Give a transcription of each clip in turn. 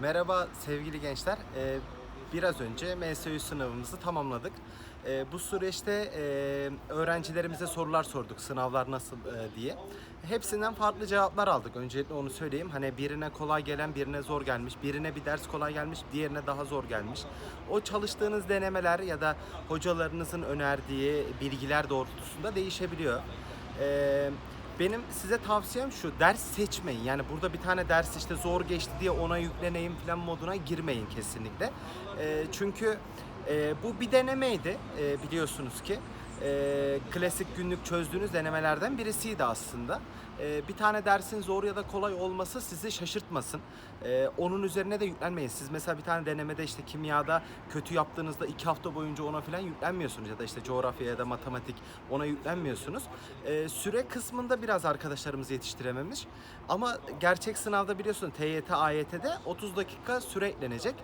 Merhaba sevgili gençler. Ee, biraz önce MSÜ sınavımızı tamamladık. Ee, bu süreçte e, öğrencilerimize sorular sorduk sınavlar nasıl e, diye. Hepsinden farklı cevaplar aldık. Öncelikle onu söyleyeyim. Hani birine kolay gelen, birine zor gelmiş. Birine bir ders kolay gelmiş, diğerine daha zor gelmiş. O çalıştığınız denemeler ya da hocalarınızın önerdiği bilgiler doğrultusunda değişebiliyor. Ee, benim size tavsiyem şu, ders seçmeyin. Yani burada bir tane ders işte zor geçti diye ona yükleneyim falan moduna girmeyin kesinlikle. Ee, çünkü e, bu bir denemeydi e, biliyorsunuz ki. E, klasik günlük çözdüğünüz denemelerden birisiydi aslında. E, bir tane dersin zor ya da kolay olması sizi şaşırtmasın. E, onun üzerine de yüklenmeyin. Siz mesela bir tane denemede işte kimyada kötü yaptığınızda iki hafta boyunca ona falan yüklenmiyorsunuz. Ya da işte coğrafya ya da matematik ona yüklenmiyorsunuz. E, süre kısmında biraz arkadaşlarımız yetiştirememiş. Ama gerçek sınavda biliyorsun TYT, AYT'de 30 dakika süre eklenecek.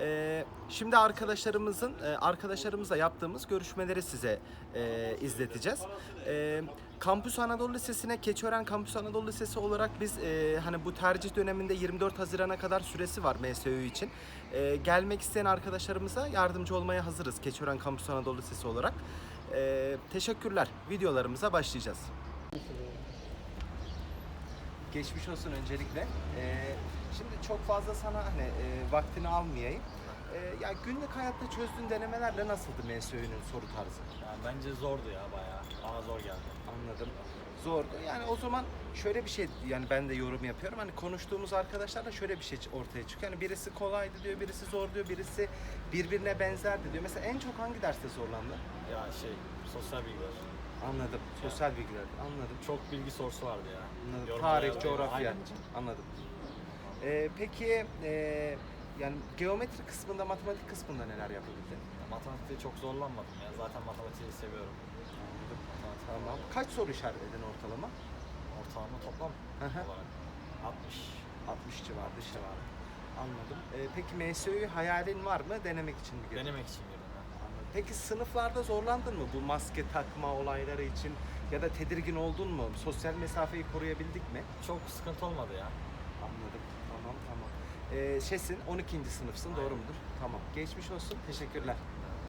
E, şimdi arkadaşlarımızın e, arkadaşlarımızla yaptığımız görüşmeleri size e, izleteceğiz. E, Kampüs Anadolu Lisesi'ne Keçiören Kampüs Anadolu Lisesi olarak biz e, hani bu tercih döneminde 24 Haziran'a kadar süresi var MSÜ için. E, gelmek isteyen arkadaşlarımıza yardımcı olmaya hazırız Keçiören Kampüs Anadolu Lisesi olarak. E, teşekkürler. Videolarımıza başlayacağız. Geçmiş olsun öncelikle. E, şimdi çok fazla sana hani e, vaktini almayayım. E, ya günlük hayatta çözdüğün denemelerle nasıldı MSÜ'nün soru tarzı? Yani bence zordu ya bayağı. Bana zor geldi. Anladım. Zordu. Yani o zaman şöyle bir şey yani ben de yorum yapıyorum. Hani konuştuğumuz arkadaşlarla şöyle bir şey ortaya çıkıyor. Yani birisi kolaydı diyor, birisi zor diyor, birisi birbirine benzerdi diyor. Mesela en çok hangi derste zorlandın? Ya şey, sosyal bilgiler. Anladım. Sosyal bilgiler. Anladım. Çok bilgi sorusu vardı ya. Anladım. Tarih, coğrafya. Aynen. Anladım. Ee, peki ee, yani geometri kısmında, matematik kısmında neler yapabildin? Ya Matematikte çok zorlanmadım ya. Zaten matematiği seviyorum. Anladım. Matematik Tamam. Kaç soru işaretledin ortalama? Ortalama toplam Hı hı. olarak 60. 60 civarı civarı. Anladım. Ee, peki MSÜ'yü hayalin var mı? Denemek için mi girdin? Denemek için girdim. Anladım. Peki sınıflarda zorlandın mı bu maske takma olayları için ya da tedirgin oldun mu? Sosyal mesafeyi koruyabildik mi? Çok sıkıntı olmadı ya. Anladım. Tamam tamam. Ee, şeysin 12. sınıfsın doğru mudur? Tamam. Geçmiş olsun. Teşekkürler.